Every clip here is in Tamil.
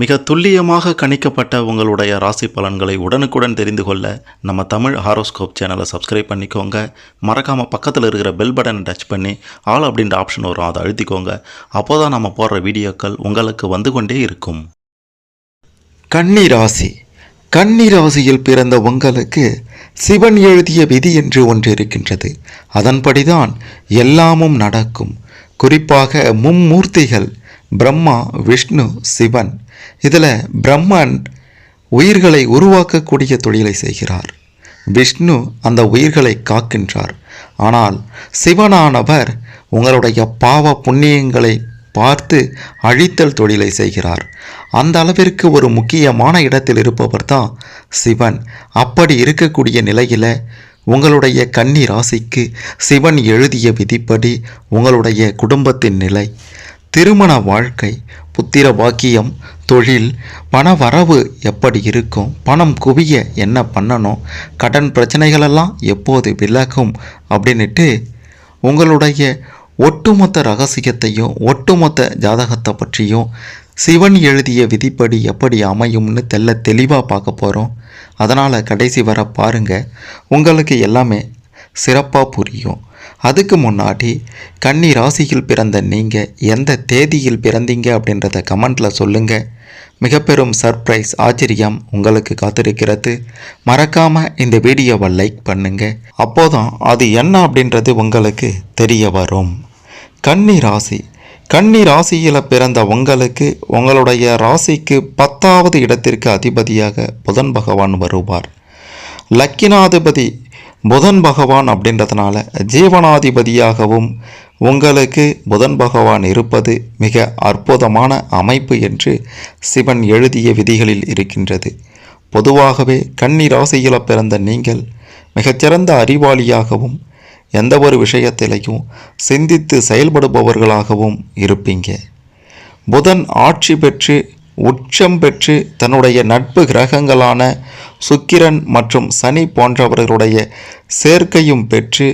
மிக துல்லியமாக கணிக்கப்பட்ட உங்களுடைய ராசி பலன்களை உடனுக்குடன் தெரிந்து கொள்ள நம்ம தமிழ் ஹாரோஸ்கோப் சேனலை சப்ஸ்கிரைப் பண்ணிக்கோங்க. மறக்காமல் பக்கத்தில் இருக்கிற பெல் பட்டனை டச் பண்ணி ஆல் அப்படின்ற ஆப்ஷன் வரும் அதை அழுத்திக்கோங்க. அப்போ தான் நம்ம போடுற வீடியோக்கள் உங்களுக்கு வந்து கொண்டே இருக்கும். கன்னி ராசி. கன்னி ராசியில் பிறந்த உங்களுக்கு சிவன் எழுதிய விதி என்று ஒன்று இருக்கின்றது. அதன்படிதான் எல்லாமும் நடக்கும். குறிப்பாக மும்மூர்த்திகள் பிரம்மா விஷ்ணு சிவன். இதில் பிரம்மன் உயிர்களை உருவாக்கக்கூடிய தொழிலை செய்கிறார். விஷ்ணு அந்த உயிர்களை காக்கின்றார். ஆனால் சிவனானவர் உங்களுடைய பாவ புண்ணியங்களை பார்த்து அழித்தல் தொழிலை செய்கிறார். அந்த அளவிற்கு ஒரு முக்கியமான இடத்தில் இருப்பவர் தான் சிவன். அப்படி இருக்கக்கூடிய நிலையில் உங்களுடைய கன்னி ராசிக்கு சிவன் எழுதிய விதிப்படி உங்களுடைய குடும்பத்தின் நிலை திருமண வாழ்க்கை புத்திர பாக்கியம் தொழில் பண வரவு எப்படி இருக்கும் பணம் குவிய என்ன பண்ணணும் கடன் பிரச்சனைகளெல்லாம் எப்போது விலகும் அப்படின்னுட்டு உங்களுடைய ஒட்டுமொத்த ரகசியத்தையும் ஒட்டுமொத்த ஜாதகத்தை பற்றியும் சிவன் எழுதிய விதிப்படி எப்படி அமையும்னு தெல்ல தெளிவாக பார்க்க போகிறோம் அதனால் கடைசி வர பாருங்கள் உங்களுக்கு எல்லாமே சிறப்பாக புரியும். அதுக்கு முன்னாடி கன்னி ராசியில் பிறந்த நீங்கள் எந்த தேதியில் பிறந்தீங்க அப்படின்றத கமெண்ட்டில் சொல்லுங்கள் மிக பெரும் சர்ப்ரைஸ் ஆச்சரியம் உங்களுக்கு காத்திருக்கிறது. மறக்காமல் இந்த வீடியோவை லைக் பண்ணுங்கள் அப்போதான் அது என்ன அப்படின்றது உங்களுக்கு தெரிய வரும். கன்னி ராசி. கன்னி ராசியில் பிறந்த உங்களுக்கு உங்களுடைய ராசிக்கு பத்தாவது இடத்திற்கு அதிபதியாக புதன் பகவான் வருவார். லக்கினாதிபதி புதன் பகவான் அப்படின்றதுனால ஜீவனாதிபதியாகவும் உங்களுக்கு புதன் பகவான் இருப்பது மிக அற்புதமான அமைப்பு என்று சிவன் எழுதிய விதிகளில் இருக்கின்றது. பொதுவாகவே கன்னி ராசியில் பிறந்த நீங்கள் மிகச்சிறந்த அறிவாளியாகவும் எந்த ஒரு விஷயத்திலையும் சிந்தித்து செயல்படுபவர்களாகவும் இருப்பீங்க. புதன் ஆட்சி பெற்று உச்சம் பெற்று தன்னுடைய நட்பு கிரகங்களான சுக்கிரன் மற்றும் சனி போன்றவர்களுடைய சேர்க்கையும் பெற்று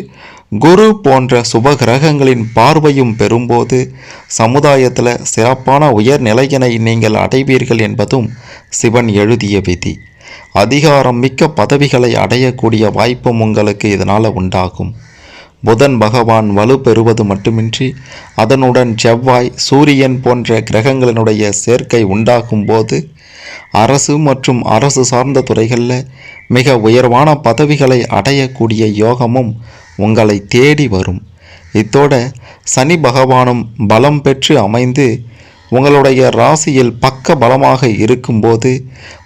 குரு போன்ற சுப கிரகங்களின் பார்வையும் பெறும்போது சமுதாயத்தில் சிறப்பான உயர்நிலையினை நீங்கள் அடைவீர்கள் என்பதும் சிவன் எழுதிய விதி. அதிகாரம் மிக்க பதவிகளை அடையக்கூடிய வாய்ப்பும் உங்களுக்கு இதனால் உண்டாகும். புதன் பகவான் வலு பெறுவது மட்டுமின்றி அதனுடன் செவ்வாய் சூரியன் போன்ற கிரகங்களினுடைய சேர்க்கை உண்டாகும் போது அரசு மற்றும் அரசு சார்ந்த துறைகளில் மிக உயர்வான பதவிகளை அடையக்கூடிய யோகமும் உங்களை தேடி வரும். இத்தோட சனி பகவானும் பலம் பெற்று அமைந்து உங்களுடைய ராசியில் பக்க பலமாக இருக்கும்போது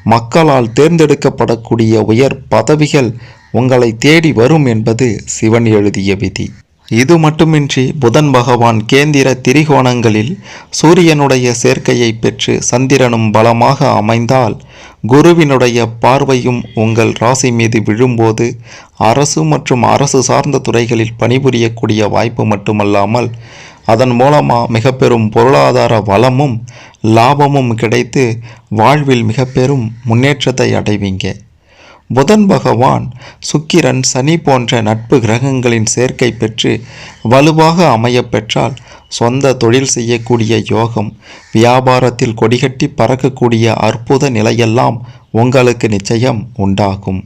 மக்களால் தேர்ந்தெடுக்கப்படக்கூடிய உயர் பதவிகள் உங்களை தேடி வரும் என்பது சிவன் எழுதிய விதி. இது மட்டுமின்றி புதன் பகவான் கேந்திர திரிகோணங்களில் சூரியனுடைய சேர்க்கையை பெற்று சந்திரனும் பலமாக அமைந்தால் குருவினுடைய பார்வையும் உங்கள் ராசி மீது விழும்போது அரசு மற்றும் அரசு சார்ந்த துறைகளில் பணிபுரியக்கூடிய வாய்ப்பு மட்டுமல்லாமல் அதன் மூலமாக மிக பெரும் பொருளாதார வளமும் லாபமும் கிடைத்து வாழ்வில் மிக பெரும் முன்னேற்றத்தை அடைவீங்க. புதன் பகவான் சுக்கிரன் சனி போன்ற நட்பு கிரகங்களின் சேர்க்கை பெற்று வலுவாக அமையப்பெற்றால் சொந்த தொழில் செய்யக்கூடிய யோகம் வியாபாரத்தில் கொடிகட்டி பறக்கக்கூடிய அற்புத நிலையெல்லாம் உங்களுக்கு நிச்சயம் உண்டாகும்.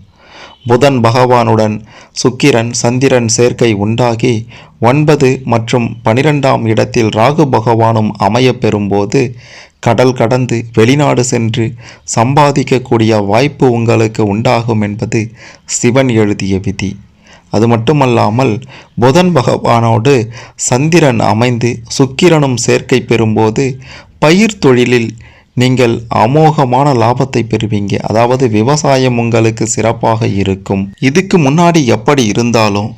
புதன் பகவானுடன் சுக்கிரன் சந்திரன் சேர்க்கை உண்டாகி ஒன்பது மற்றும் பனிரெண்டாம் இடத்தில் ராகு பகவானும் அமைய பெறும்போது கடல் கடந்து வெளிநாடு சென்று சம்பாதிக்கக்கூடிய வாய்ப்பு உங்களுக்கு உண்டாகும் என்பது சிவன் எழுதிய விதி. அது மட்டுமல்லாமல் புதன் பகவானோடு சந்திரன் அமைந்து சுக்கிரனும் சேர்க்கை பெறும்போது பயிர் தொழிலில் நீங்கள் அமோகமான லாபத்தை பெறுவீங்க. அதாவது விவசாயம் உங்களுக்கு சிறப்பாக இருக்கும். இதுக்கு முன்னாடி எப்படி இருந்தாலும்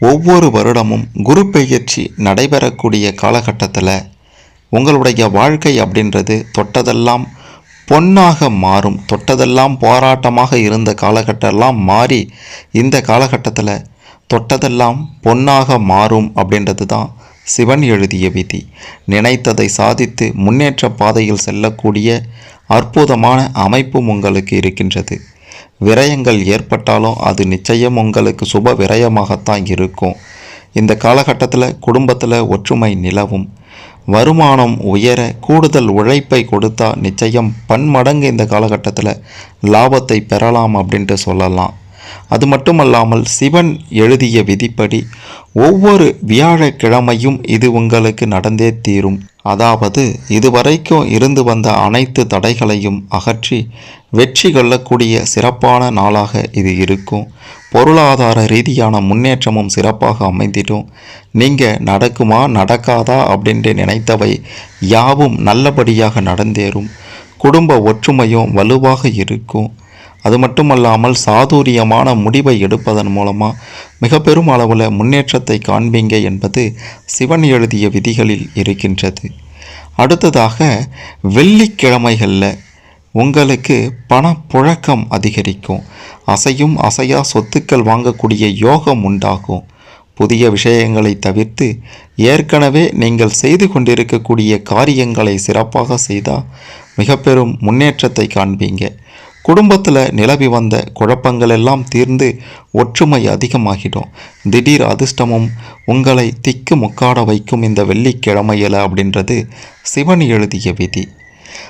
ஒவ்வொரு வருடமும் குரு பெயர்ச்சி நடைபெறக்கூடிய காலகட்டத்தில் உங்களுடைய வாழ்க்கை அப்படின்றது தொட்டதெல்லாம் பொன்னாக மாறும். தொட்டதெல்லாம் போராட்டமாக இருந்த காலகட்டம்லாம் மாறி இந்த காலகட்டத்தில் தொட்டதெல்லாம் பொன்னாக மாறும் அப்படின்றது தான் சிவன் எழுதிய விதி. நினைத்ததை சாதித்து முன்னேற்ற பாதையில் செல்லக்கூடிய அற்புதமான அமைப்பும் உங்களுக்கு இருக்கின்றது. விரயங்கள் ஏற்பட்டாலும் அது நிச்சயம் உங்களுக்கு சுப விரயமாகத்தான் இருக்கும். இந்த காலகட்டத்தில் குடும்பத்தில் ஒற்றுமை நிலவும். வருமானம் உயர கூடுதல் உழைப்பை கொடுத்தா நிச்சயம் பன்மடங்கு இந்த காலகட்டத்தில் லாபத்தை பெறலாம் அப்படின்ட்டு சொல்லலாம். அது மட்டுமல்லாமல் சிவன் எழுதிய விதிப்படி ஒவ்வொரு வியாழக்கிழமையும் இது உங்களுக்கு நடந்தே தீரும். அதாவது இதுவரைக்கும் இருந்து வந்த அனைத்து தடைகளையும் அகற்றி வெற்றி கொள்ளக்கூடிய சிறப்பான நாளாக இது இருக்கும். பொருளாதார ரீதியான முன்னேற்றமும் சிறப்பாக அமைந்திடும். நீங்கள் நடக்குமா நடக்காதா அப்படின்ட்டு நினைத்தவை யாவும் நல்லபடியாக நடந்தேறும். குடும்ப ஒற்றுமையும் வலுவாக இருக்கும். அது மட்டுமல்லாமல் சாதுரியமான முடிவை எடுப்பதன் மூலமாக மிக பெரும் அளவில் முன்னேற்றத்தை காண்பீங்க என்பது சிவன் எழுதிய விதிகளில் இருக்கின்றது. அடுத்ததாக வெள்ளிக்கிழமைகளில் உங்களுக்கு பணப்புழக்கம் அதிகரிக்கும். அசையும் அசையா சொத்துக்கள் வாங்கக்கூடிய யோகம் உண்டாகும். புதிய விஷயங்களை தவிர்த்து ஏற்கனவே நீங்கள் செய்து கொண்டிருக்கக்கூடிய காரியங்களை சிறப்பாக செய்தால் மிக பெரும் முன்னேற்றத்தை காண்பீங்க. குடும்பத்தில் நிலவி வந்த குழப்பங்கள் எல்லாம் தீர்ந்து ஒற்றுமை அதிகமாகிடும். திடீர் அதிர்ஷ்டமும் உங்களை திக்கு முக்காட வைக்கும் இந்த வெள்ளிக்கிழமையில் அப்படின்றது சிவன் எழுதிய விதி.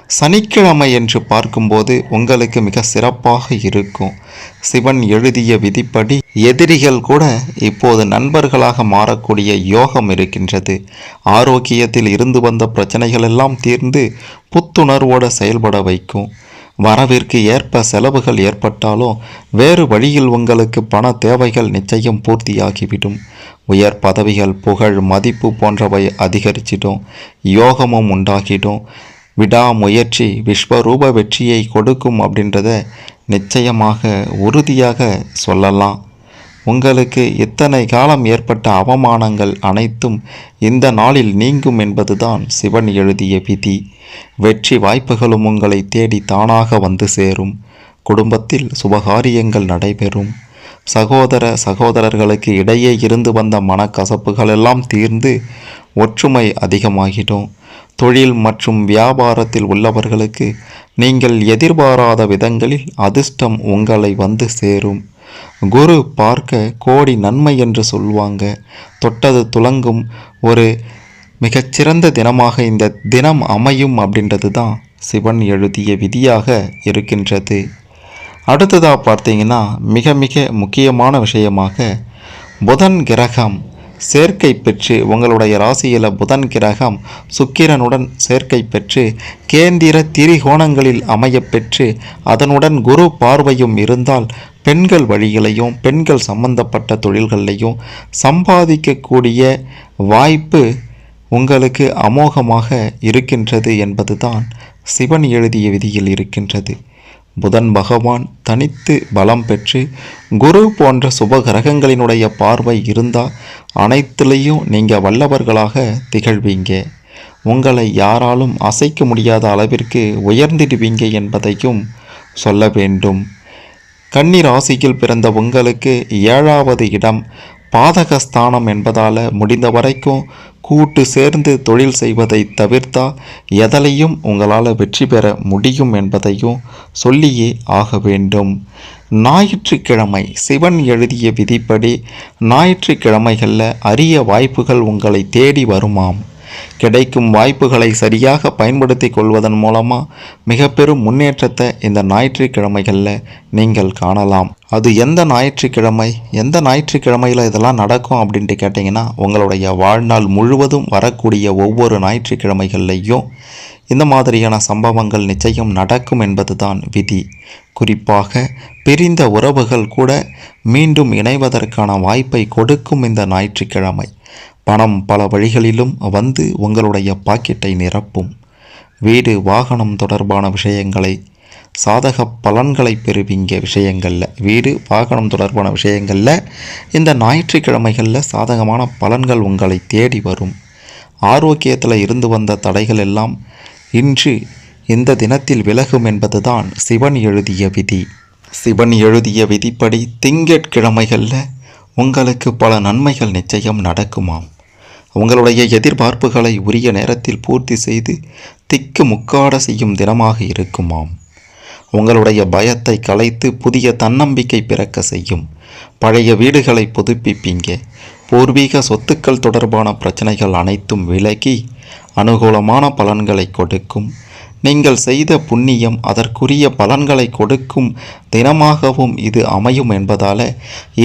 சனிக்கிழமை என்று பார்க்கும்போது உங்களுக்கு மிக சிறப்பாக இருக்கும். சிவன் எழுதிய விதிப்படி எதிரிகள் கூட இப்போது நண்பர்களாக மாறக்கூடிய யோகம் இருக்கின்றது. ஆரோக்கியத்தில் இருந்து வந்த பிரச்சனைகள் எல்லாம் தீர்ந்து புத்துணர்வோடு செயல்பட வைக்கும். வரவிற்கு ஏற்ப செலவுகள் ஏற்பட்டாலும் வேறு வழியில் உங்களுக்கு பண தேவைகள் நிச்சயம் பூர்த்தியாகிவிடும். உயர் பதவிகள் புகழ் மதிப்பு போன்றவை அதிகரிச்சிடும். யோகமும் உண்டாகிடும். விடாமுயற்சி விஸ்வரூப வெற்றியை கொடுக்கும் அப்படின்றத நிச்சயமாக உறுதியாக சொல்லலாம். உங்களுக்கு இத்தனை காலம் ஏற்பட்ட அவமானங்கள் அனைத்தும் இந்த நாளில் நீங்கும் என்பதுதான் சிவன் எழுதிய விதி. வெற்றி வாய்ப்புகளும் உங்களை தேடி தானாக வந்து சேரும். குடும்பத்தில் சுபகாரியங்கள் நடைபெறும். சகோதர சகோதரர்களுக்கு இடையே இருந்து வந்த மனக்கசப்புகளெல்லாம் தீர்ந்து ஒற்றுமை அதிகமாகிடும். தொழில் மற்றும் வியாபாரத்தில் உள்ளவர்களுக்கு நீங்கள் எதிர்பாராத விதங்களில் அதிர்ஷ்டம் உங்களை வந்து சேரும். குரு பார்க்க கோடி நன்மை என்று சொல்லுவாங்க. தொட்டது துலங்கும் ஒரு மிகச்சிறந்த தினமாக இந்த தினம் அமையும் அப்படின்றது தான் சிவன் எழுதிய விதியாக இருக்கின்றது. அடுத்ததாக பார்த்தீங்கன்னா மிக மிக முக்கியமான விஷயமாக புதன் கிரகம் சேர்க்கை பெற்று உங்களுடைய ராசியில் புதன் கிரகம் சுக்கிரனுடன் சேர்க்கை பெற்று கேந்திர திரிகோணங்களில் அமையப் பெற்று அதனுடன் குரு பார்வையும் இருந்தால் பெண்கள் வழிகளையும் பெண்கள் சம்பந்தப்பட்ட தொழில்களையும் சம்பாதிக்கக்கூடிய வாய்ப்பு உங்களுக்கு அமோகமாக இருக்கின்றது என்பதுதான் சிவன் எழுதிய விதியில் இருக்கின்றது. புதன் பகவான் தனித்து பலம் பெற்று குரு போன்ற சுப கிரகங்களினுடைய பார்வை இருந்தால் அனைத்துலேயும் நீங்கள் வல்லவர்களாக திகழ்வீங்க. உங்களை யாராலும் அசைக்க முடியாத அளவிற்கு உயர்ந்திடுவீங்க என்பதையும் சொல்ல வேண்டும். கன்னி ராசியில் பிறந்த உங்களுக்கு ஏழாவது இடம் பாதகஸ்தானம் என்பதால் முடிந்த வரைக்கும் கூட்டு சேர்ந்து தொழில் செய்வதை தவிர்த்தா எதலையும் உங்களால் வெற்றி பெற முடியும் என்பதையும் சொல்லியே ஆக வேண்டும். ஞாயிற்றுக்கிழமை சிவன் எழுதிய விதிப்படி ஞாயிற்றுக்கிழமைகளில் அரிய வாய்ப்புகள் உங்களை தேடி வருமாம். கிடைக்கும் வாய்ப்புகளை சரியாக பயன்படுத்தி கொள்வதன் மூலமாக மிக பெரும் முன்னேற்றத்தை இந்த ஞாயிற்றுக்கிழமைகளில் நீங்கள் காணலாம். அது எந்த ஞாயிற்றுக்கிழமை? எந்த ஞாயிற்றுக்கிழமையில் இதெல்லாம் நடக்கும் அப்படின்ட்டு கேட்டிங்கன்னா உங்களுடைய வாழ்நாள் முழுவதும் வரக்கூடிய ஒவ்வொரு ஞாயிற்றுக்கிழமைகள்லையும் இந்த மாதிரியான சம்பவங்கள் நிச்சயம் நடக்கும் என்பதுதான் விதி. குறிப்பாக பிரிந்த உறவுகள் கூட மீண்டும் இணைவதற்கான வாய்ப்பை கொடுக்கும் இந்த ஞாயிற்றுக்கிழமை. பணம் பல வழிகளிலும் வந்து உங்களுடைய பாக்கெட்டை நிரப்பும். வீடு வாகனம் தொடர்பான விஷயங்களை சாதக பலன்களை பெறுவீங்க விஷயங்களில். வீடு வாகனம் தொடர்பான விஷயங்களில் இந்த ஞாயிற்றுக்கிழமைகளில் சாதகமான பலன்கள் உங்களை தேடி வரும். ஆரோக்கியத்தில் இருந்து வந்த தடைகள் எல்லாம் இன்று இந்த தினத்தில் விலகும் என்பதுதான் சிவன் எழுதிய விதி. சிவன் எழுதிய விதிப்படி திங்கட்கிழமைகளில் உங்களுக்கு பல நன்மைகள் நிச்சயம் நடக்குமாம். உங்களுடைய எதிர்பார்ப்புகளை உரிய நேரத்தில் பூர்த்தி செய்து திக்கு முக்காட செய்யும் தினமாக இருக்குமாம். உங்களுடைய பயத்தை கலைத்து புதிய தன்னம்பிக்கை பிறக்க செய்யும். பழைய வீடுகளை புதுப்பிப்பீங்க. பூர்வீக சொத்துக்கள் தொடர்பான பிரச்சனைகள் அனைத்தும் விலகி அனுகூலமான பலன்களை கொடுக்கும். நீங்கள் செய்த புண்ணியம் அதற்குரிய பலன்களை கொடுக்கும் தினமாகவும் இது அமையும் என்பதால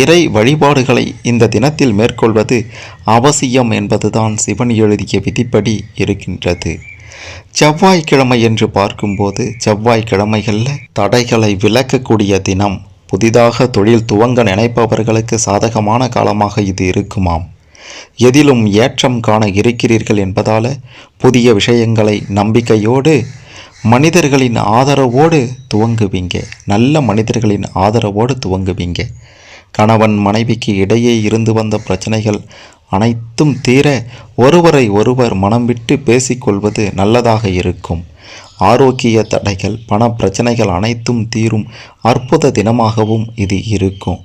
இறை வழிபாடுகளை இந்த தினத்தில் மேற்கொள்வது அவசியம் என்பதுதான் சிவன் எழுதிய விதிப்படி இருக்கின்றது. செவ்வாய்க்கிழமை என்று பார்க்கும்போது செவ்வாய்க்கிழமைகளில் தடைகளை விலக்கக்கூடிய தினம். புதிதாக தொழில் துவங்க நினைப்பவர்களுக்கு சாதகமான காலமாக இது இருக்குமாம். எதிலும் ஏற்றம் காண இருக்கிறீர்கள் என்பதால புதிய விஷயங்களை நம்பிக்கையோடு மனிதர்களின் ஆதரவோடு துவங்குவீங்க. நல்ல மனிதர்களின் ஆதரவோடு துவங்குவீங்க. கணவன் மனைவிக்கு இடையே இருந்து வந்த பிரச்சனைகள் அனைத்தும் தீர ஒருவரை ஒருவர் மனம் விட்டு பேசிக்கொள்வது நல்லதாக இருக்கும். ஆரோக்கிய தடைகள் பண பிரச்சனைகள் அனைத்தும் தீரும் அற்புத தினமாகவும் இது இருக்கும்.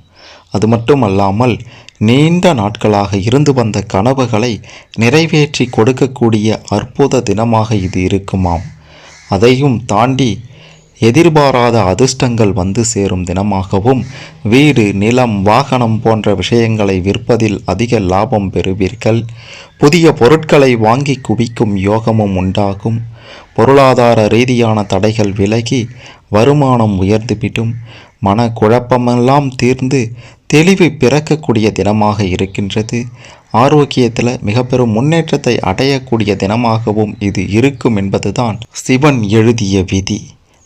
அது மட்டுமல்லாமல் நீண்ட நாட்களாக இருந்து வந்த கனவுகளை நிறைவேற்றி கொடுக்கக்கூடிய அற்புத தினமாக இது இருக்குமாம். அதையும் தாண்டி எதிர்பாராத அதிர்ஷ்டங்கள் வந்து சேரும் தினமாகவும் வீடு நிலம் வாகனம் போன்ற விஷயங்களை விற்பதில் அதிக லாபம் பெறுவீர்கள். புதிய பொருட்களை வாங்கி குவிக்கும் யோகமும் உண்டாகும். பொருளாதார ரீதியான தடைகள் விலகி வருமானம் உயர்ந்துவிடும். மன குழப்பமெல்லாம் தீர்ந்து தெளிவு பிறக்கக்கூடிய தினமாக இருக்கின்றது. ஆரோக்கியத்தில் மிக பெரும் முன்னேற்றத்தை அடையக்கூடிய தினமாகவும் இது இருக்கும் என்பதுதான் சிவன் எழுதிய விதி.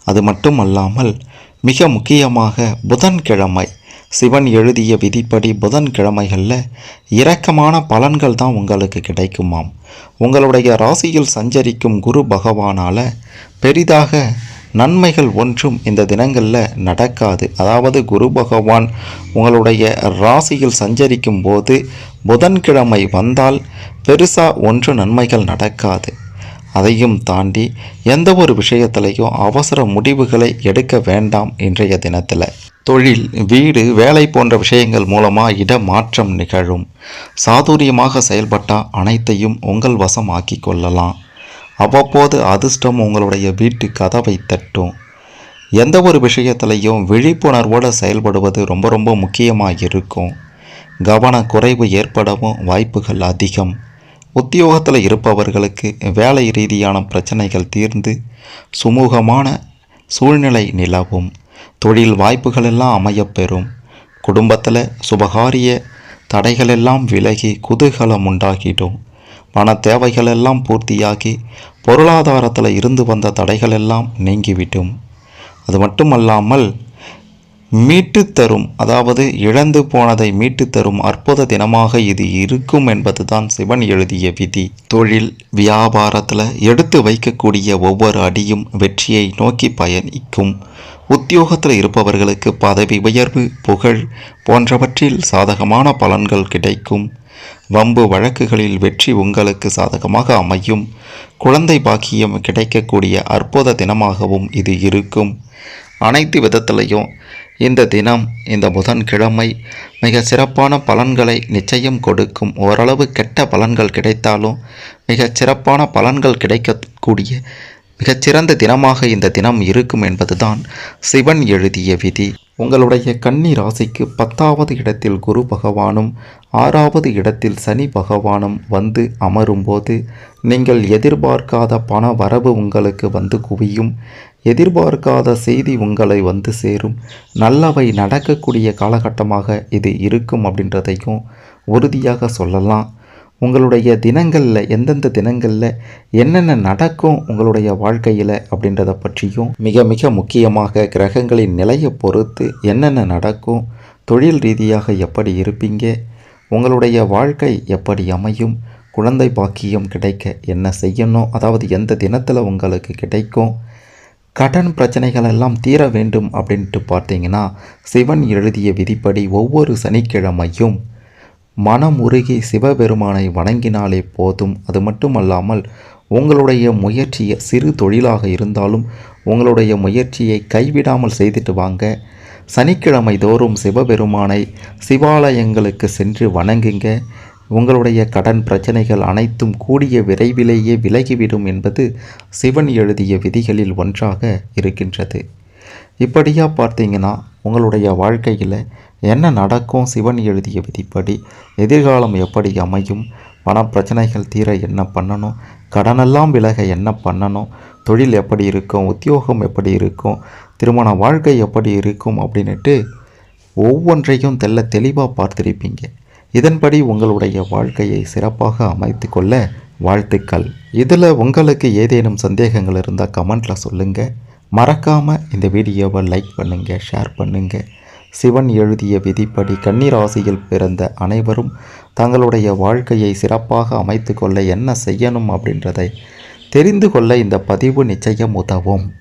அது மட்டுமல்லாமல் மிக முக்கியமாக புதன்கிழமை. சிவன் எழுதிய விதிப்படி புதன்கிழமைகளில் இரக்கமான பலன்கள் தான் உங்களுக்கு கிடைக்குமாம். உங்களுடைய ராசியில் சஞ்சரிக்கும் குரு பகவானால் பெரிதாக நன்மைகள் ஒன்றும் இந்த தினங்களில் நடக்காது. அதாவது குரு பகவான் உங்களுடைய ராசியில் சஞ்சரிக்கும் போது புதன்கிழமை வந்தால் பெருசாக ஒன்று நன்மைகள் நடக்காது. அதையும் தாண்டி எந்த ஒரு விஷயத்திலையும் அவசர முடிவுகளை எடுக்க வேண்டாம் இன்றைய தினத்தில். தொழில் வீடு வேலை போன்ற விஷயங்கள் மூலமாக இடமாற்றம் நிகழும். சாதுரியமாக செயல்பட்டால் அனைத்தையும் உங்கள் வசமாக்கி கொள்ளலாம். அவ்வப்போது அதிர்ஷ்டம் உங்களுடைய வீட்டு கதவை தட்டும். எந்த ஒரு விஷயத்திலையும் விழிப்புணர்வோடு செயல்படுவது ரொம்ப ரொம்ப முக்கியமாக இருக்கும் கவனக்குறைவு ஏற்படவும் வாய்ப்புகள் அதிகம். உத்தியோகத்தில் இருப்பவர்களுக்கு வேலை ரீதியான பிரச்சனைகள் தீர்ந்து சுமூகமான சூழ்நிலை நிலவும். தொழில் வாய்ப்புகளெல்லாம் அமையப்பெறும். குடும்பத்தில் சுபகாரிய தடைகளெல்லாம் விலகி குதூகலம் உண்டாகிடும் பண தேவைகளெல்லாம் பூர்த்தியாகி பொருளாதாரத்தில் இருந்து வந்த தடைகளெல்லாம் நீங்கிவிடும். அது மட்டுமல்லாமல் மீட்டு தரும் அதாவது இழந்து போனதை மீட்டு தரும் அற்புத தினமாக இது இருக்கும் என்பதுதான் சிவன் எழுதிய விதி. தொழில் வியாபாரத்தில் எடுத்து வைக்கக்கூடிய ஒவ்வொரு அடியும் வெற்றியை நோக்கி பயணிக்கும். உத்தியோகத்தில் இருப்பவர்களுக்கு பதவி உயர்வு புகழ் போன்றவற்றில் சாதகமான பலன்கள் கிடைக்கும். வம்பு வழக்குகளில் வெற்றி உங்களுக்கு சாதகமாக அமையும். குழந்தை பாக்கியம் கிடைக்கக்கூடிய அற்புத தினமாகவும் இது இருக்கும். அனைத்து விதத்திலையும் இந்த தினம் இந்த புதன்கிழமை மிக சிறப்பான பலன்களை நிச்சயம் கொடுக்கும். ஓரளவு கெட்ட பலன்கள் கிடைத்தாலும் மிகச் சிறப்பான பலன்கள் கிடைக்கக்கூடிய மிகச்சிறந்த தினமாக இந்த தினம் இருக்கும் என்பதுதான் சிவன் எழுதிய விதி. உங்களுடைய கன்னி ராசிக்கு பத்தாவது இடத்தில் குரு பகவானும் ஆறாவது இடத்தில் சனி பகவானும் வந்து அமரும்போது நீங்கள் எதிர்பார்க்காத பண வரவு உங்களுக்கு வந்து குவியும். எதிர்பார்க்காத செய்தி உங்களை வந்து சேரும். நல்லவை நடக்கக்கூடிய காலகட்டமாக இது இருக்கும் அப்படின்றதையும் உறுதியாக சொல்லலாம். உங்களுடைய தினங்களில் எந்தெந்த தினங்களில் என்னென்ன நடக்கும் உங்களுடைய வாழ்க்கையில் அப்படின்றத பற்றியும் மிக மிக முக்கியமாக கிரகங்களின் நிலையை பொறுத்து என்னென்ன நடக்கும் தொழில் ரீதியாக எப்படி இருப்பீங்க உங்களுடைய வாழ்க்கை எப்படி அமையும் குழந்தை பாக்கியம் கிடைக்க என்ன செய்யணும் அதாவது எந்த தினத்தில் உங்களுக்கு கிடைக்கும் கடன் பிரச்சனைகள் எல்லாம் தீர வேண்டும் அப்படின்ட்டு பார்த்தீங்கன்னா சிவன் எழுதிய விதிப்படி ஒவ்வொரு சனிக்கிழமையும் மனம் உருகி சிவபெருமானை வணங்கினாலே போதும். அது மட்டுமல்லாமல் உங்களுடைய முயற்சியை சிறு தொழிலாக இருந்தாலும் உங்களுடைய முயற்சியை கைவிடாமல் செய்துட்டு வாங்க. சனிக்கிழமை தோறும் சிவபெருமானை சிவாலயங்களுக்கு சென்று வணங்குங்க. உங்களுடைய கடன் பிரச்சனைகள் அனைத்தும் கூடிய விரைவிலேயே விலகிவிடும் என்பது சிவன் எழுதிய விதிகளில் ஒன்றாக இருக்கின்றது. இப்படியாக பார்த்தீங்கன்னா உங்களுடைய வாழ்க்கையில் என்ன நடக்கும் சிவன் எழுதிய விதிப்படி எதிர்காலம் எப்படி அமையும்? பணப்பிரச்சனைகள் தீர என்ன பண்ணணும்? கடனெல்லாம் விலக என்ன பண்ணணும்? தொழில் எப்படி இருக்கும்? உத்தியோகம் எப்படி இருக்கும்? திருமண வாழ்க்கை எப்படி இருக்கும்? அப்படின்னுட்டு ஒவ்வொன்றையும் தெல்ல தெளிவாக பார்த்திருப்பீங்க. இதன்படி உங்களுடைய வாழ்க்கையை சிறப்பாக அமைத்து கொள்ள வாழ்த்துக்கள். இதில் உங்களுக்கு ஏதேனும் சந்தேகங்கள் இருந்தால் கமெண்ட்டில் சொல்லுங்கள் மறக்காமல் இந்த வீடியோவை லைக் பண்ணுங்கள் ஷேர் பண்ணுங்கள் சிவன் எழுதிய விதிப்படி கன்னிராசியில் பிறந்த அனைவரும் தங்களுடைய வாழ்க்கையை சிறப்பாக அமைத்து கொள்ள என்ன செய்யணும் அப்படின்றதை தெரிந்து கொள்ள இந்த பதிவு நிச்சயம் உதவும்.